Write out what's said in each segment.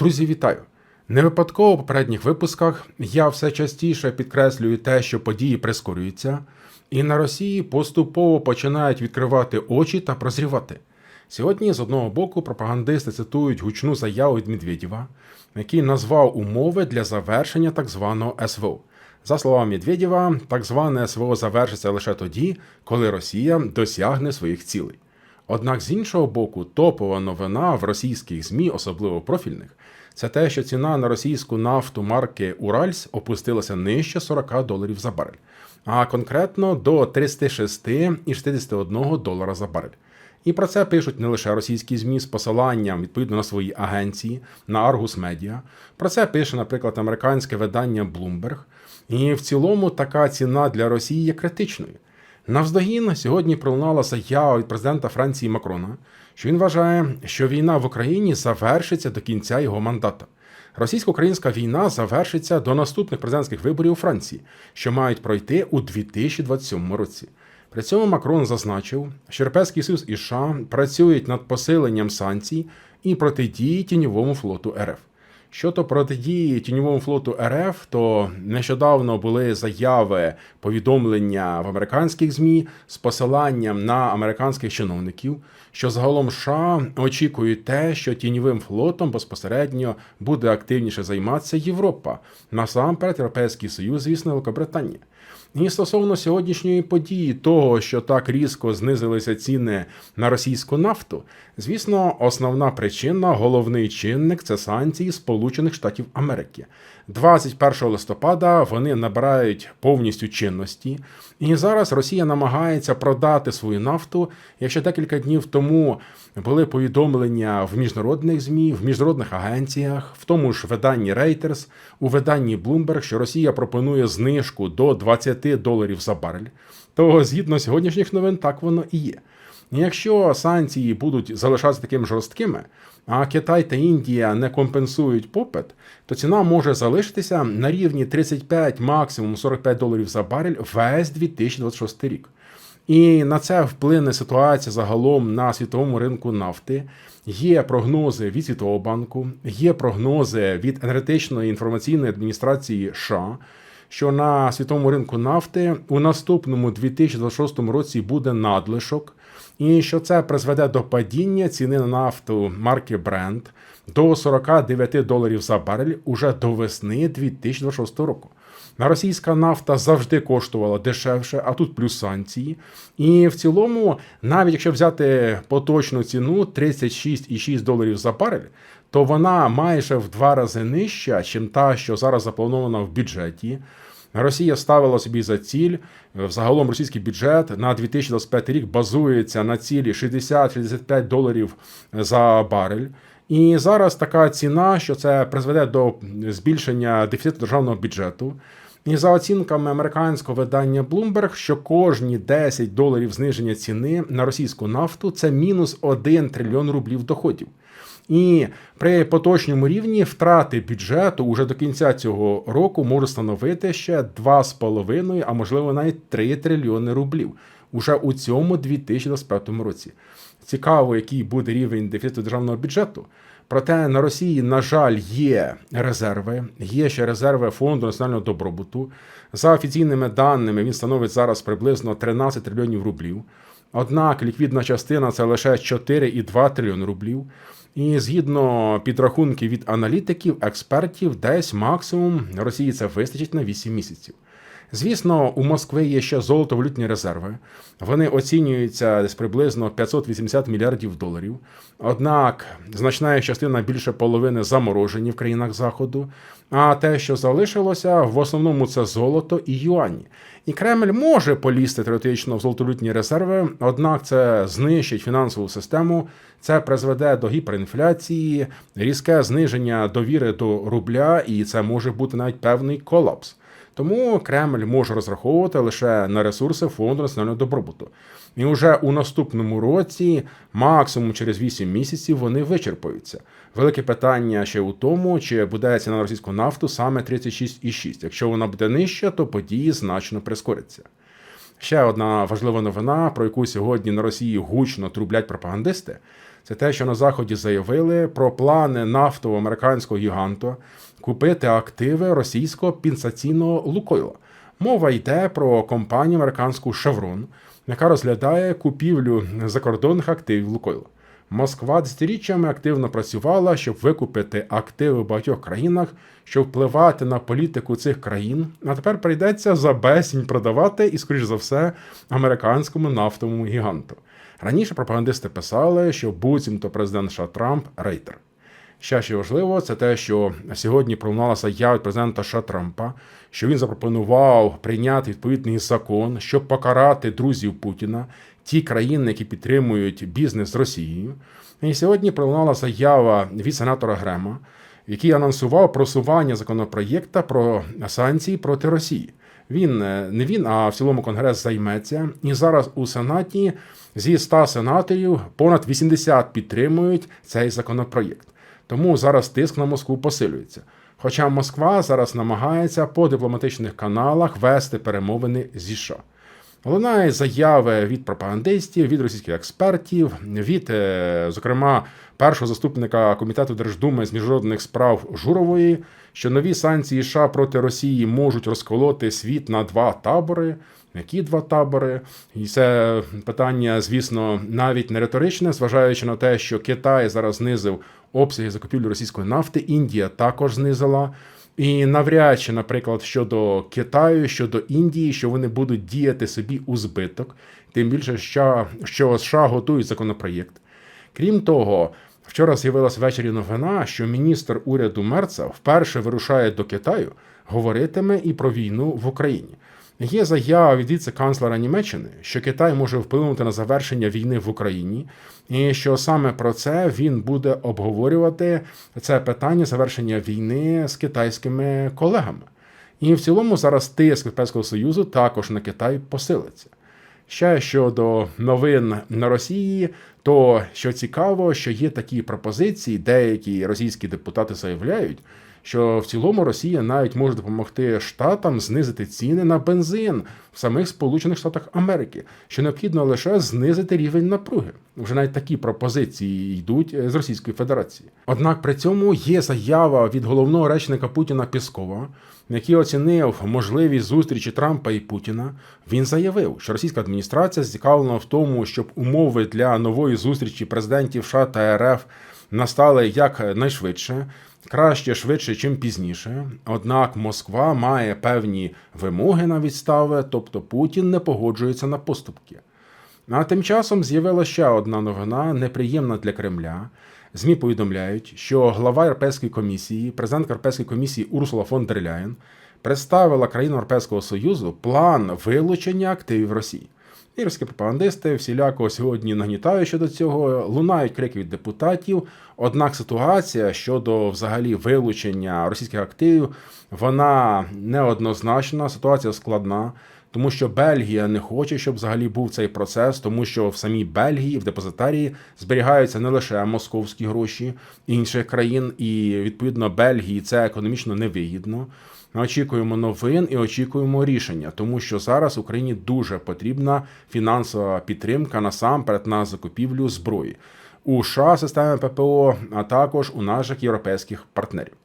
Друзі, вітаю! Не випадково в попередніх випусках я все частіше підкреслюю те, що події прискорюються, і на Росії поступово починають відкривати очі та прозрівати. Сьогодні, з одного боку, пропагандисти цитують гучну заяву від Медведєва, який назвав умови для завершення так званого СВО. За словами Медведєва, так зване СВО завершиться лише тоді, коли Росія досягне своїх цілей. Однак з іншого боку, топова новина в російських ЗМІ, особливо профільних, це те, що ціна на російську нафту марки Уральс опустилася нижче 40 доларів за барель, а конкретно до 36,61 долара за барель. І про це пишуть не лише російські ЗМІ з посиланням відповідно на свої агенції, на Argus Media. Про це пише, наприклад, американське видання Bloomberg. І в цілому така ціна для Росії є критичною. Навздогін сьогодні пролунала заява від президента Франції Макрона, що він вважає, що війна в Україні завершиться до кінця його мандата. Російсько-українська війна завершиться до наступних президентських виборів у Франції, що мають пройти у 2027 році. При цьому Макрон зазначив, що Європейський Союз і США працюють над посиленням санкцій і протидії тіньовому флоту РФ. Щодо протидії тіньовому флоту РФ, то нещодавно були заяви повідомлення в американських змі з посиланням на американських чиновників, що загалом США очікують те, що тіньовим флотом безпосередньо буде активніше займатися Європа, насамперед Європейський Союз, звісно, Великобританія. І стосовно сьогоднішньої події, того, що так різко знизилися ціни на російську нафту, звісно, основна причина, головний чинник це санкції Сполучених Штатів Америки. 21 листопада вони набирають повністю чинності, і зараз Росія намагається продати свою нафту. Якщо декілька днів тому були повідомлення в міжнародних змі, в міжнародних агенціях, в тому ж виданні Reuters, у виданні Bloomberg, що Росія пропонує знижку до 20 доларів за барель, то згідно сьогоднішніх новин, так воно і є. Якщо санкції будуть залишатися такими жорсткими, а Китай та Індія не компенсують попит, то ціна може залишитися на рівні 35, максимум 45 доларів за барель весь 2026 рік. І на це вплине ситуація загалом на світовому ринку нафти. Є прогнози від Світового банку, є прогнози від енергетичної інформаційної адміністрації США, що на світовому ринку нафти у наступному 2026 році буде надлишок, і що це призведе до падіння ціни на нафту марки Brent до 49 доларів за барель уже до весни 2026 року. На російська нафта завжди коштувала дешевше, а тут плюс санкції. І в цілому, навіть якщо взяти поточну ціну 36,6 доларів за барель, то вона майже в два рази нижча, ніж та, що зараз запланована в бюджеті. Росія ставила собі за ціль. Взагалом російський бюджет на 2025 рік базується на цілі 60-65 доларів за барель. І зараз така ціна, що це призведе до збільшення дефіциту державного бюджету. І за оцінками американського видання Bloomberg, що кожні 10 доларів зниження ціни на російську нафту це мінус 1 трильйон рублів доходів. І при поточному рівні втрати бюджету уже до кінця цього року можуть становити ще 2,5, а можливо навіть 3 трильйони рублів уже у цьому 2025 році. Цікаво, який буде рівень дефіциту державного бюджету. Проте на Росії, на жаль, є резерви, є ще резерви фонду національного добробуту. За офіційними даними, він становить зараз приблизно 13 трильйонів рублів. Однак ліквідна частина це лише 4,2 трильйони рублів. І згідно підрахунків від аналітиків, експертів, десь максимум Росії це вистачить на 8 місяців. Звісно, у Москви є ще золотовалютні резерви. Вони оцінюються десь приблизно 580 мільярдів доларів. Однак значна частина більше половини заморожені в країнах Заходу. А те, що залишилося, в основному це золото і юані. І Кремль може полізти теоретично в золотовалютні резерви, однак це знищить фінансову систему, це призведе до гіперінфляції, різке зниження довіри до рубля, і це може бути навіть певний колапс. Тому Кремль може розраховувати лише на ресурси фонду національного добробуту. І вже у наступному році, максимум через 8 місяців, вони вичерпаються. Велике питання ще у тому, чи буде ціна на російську нафту саме 36,6. Якщо вона буде нижча, то події значно прискоряться. Ще одна важлива новина, про яку сьогодні на Росії гучно трублять пропагандисти, це те, що на заході заявили про плани нафтово американського гіганту купити активи російського пінсаційного Лукойла. Мова йде про компанію американську Chevron, яка розглядає купівлю закордонних активів Лукойла. Москва десятиріччями активно працювала, щоб викупити активи в багатьох країнах, щоб впливати на політику цих країн. А тепер прийдеться за безцінь продавати і, скоріш за все, американському нафтовому гіганту. Раніше пропагандисти писали, що буцімто президент США Трамп рейтер. Ще що важливо, це те, що сьогодні пролунала заява від президента США Трампа, що він запропонував прийняти відповідний закон, щоб покарати друзів Путіна, ті країни, які підтримують бізнес з Росією. І сьогодні пролунала заява від сенатора Грема, який анонсував просування законопроєкта про санкції проти Росії. Він е, не він, а в цілому конгрес займеться. І зараз у Сенаті зі 100 сенаторів понад 80 підтримують цей законопроєкт. Тому зараз тиск на Москву посилюється. Хоча Москва зараз намагається по дипломатичних каналах вести перемовини зі США. Лунає заяви від пропагандистів, від російських експертів, від, е, зокрема, першого заступника комітету Держдуми з міжнародних справ Журової, що нові санкції США проти Росії можуть розколоти світ на два табори. Які два табори? І це питання, звісно, навіть не риторичне, зважаючи на те, що Китай зараз знизив обсяги закупівлі російської нафти, Індія також знизила. І навряд чи, наприклад, щодо Китаю, щодо Індії, що вони будуть діяти собі у збиток, тим більше, що, США готують законопроєкт. Крім того, вчора з'явилася ввечері новина, що міністр уряду Мерца вперше вирушає до Китаю, говоритиме і про війну в Україні. Є заява від віце-канцлера Німеччини, що Китай може вплинути на завершення війни в Україні, і що саме про це він буде обговорювати це питання завершення війни з китайськими колегами. І в цілому зараз тиск Європейського Союзу також на Китай посилиться. Ще щодо новин на Росії, то що цікаво, що є такі пропозиції, деякі російські депутати заявляють, що в цілому Росія навіть може допомогти штатам знизити ціни на бензин в самих Сполучених Штатах Америки, що необхідно лише знизити рівень напруги. Вже навіть такі пропозиції йдуть з Російської Федерації. Однак при цьому є заява від головного речника Путіна Піскова, який оцінив можливість зустрічі Трампа і Путіна. Він заявив, що російська адміністрація зацікавлена в тому, щоб умови для нової зустрічі президентів США та РФ настали якнайшвидше, краще швидше, чим пізніше. Однак Москва має певні вимоги на відстави, тобто Путін не погоджується на поступки. А тим часом з'явилася ще одна новина, неприємна для Кремля. ЗМІ повідомляють, що глава Європейської комісії, президент Європейської комісії Урсула фон дер Ляєн представила країну Європейського Союзу план вилучення активів Росії. Ірські пропагандисти всіляко сьогодні нагнітають щодо цього, лунають крики від депутатів. Однак ситуація щодо взагалі вилучення російських активів, вона неоднозначна, ситуація складна. Тому що Бельгія не хоче, щоб взагалі був цей процес, тому що в самій Бельгії, в депозитарії, зберігаються не лише московські гроші інших країн, і відповідно Бельгії це економічно невигідно. Ми очікуємо новин і очікуємо рішення, тому що зараз Україні дуже потрібна фінансова підтримка насамперед на закупівлю зброї у США системи ППО, а також у наших європейських партнерів.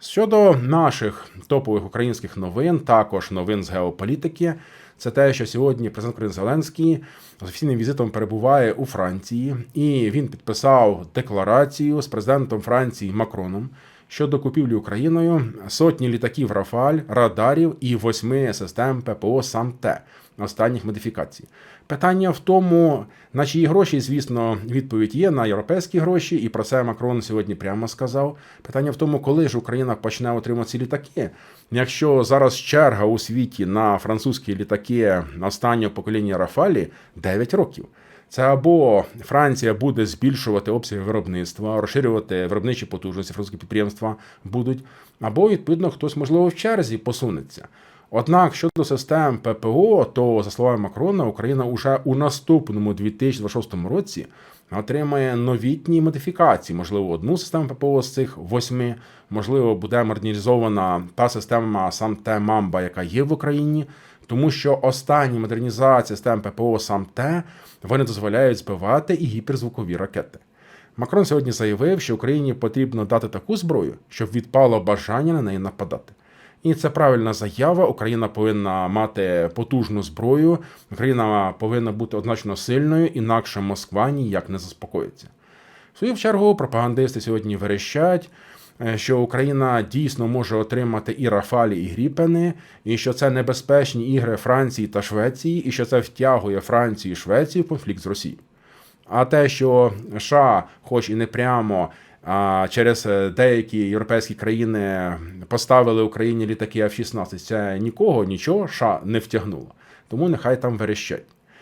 Щодо наших топових українських новин, також новин з геополітики, це те, що сьогодні президент України Зеленський з офіційним візитом перебуває у Франції, і він підписав декларацію з президентом Франції Макроном щодо купівлі Україною сотні літаків Рафаль, радарів і восьми систем ППО САМ-Т останніх модифікацій. Питання в тому, на чиї гроші, звісно, відповідь є на європейські гроші, і про це Макрон сьогодні прямо сказав. Питання в тому, коли ж Україна почне отримати ці літаки. Якщо зараз черга у світі на французькі літаки останнього покоління Рафалі 9 років. Це або Франція буде збільшувати обсяги виробництва, розширювати виробничі потужності французькі підприємства будуть, або відповідно хтось можливо в черзі посунеться. Однак щодо систем ППО, то за словами Макрона, Україна уже у наступному 2026 році отримає новітні модифікації. Можливо, одну систему ППО з цих восьми, можливо, буде модернізована та система сам те Мамба, яка є в Україні. Тому що останні модернізації систем ППО сам те вони дозволяють збивати і гіперзвукові ракети. Макрон сьогодні заявив, що Україні потрібно дати таку зброю, щоб відпало бажання на неї нападати. І це правильна заява. Україна повинна мати потужну зброю. Україна повинна бути однозначно сильною, інакше Москва ніяк не заспокоїться. В свою чергу пропагандисти сьогодні верещать, що Україна дійсно може отримати і Рафалі, і Гріпени, і що це небезпечні ігри Франції та Швеції, і що це втягує Францію і Швецію в конфлікт з Росією. А те, що США, хоч і не прямо, а через е, деякі європейські країни поставили Україні літаки F-16, це нікого, нічого США не втягнуло. Тому нехай там верещать.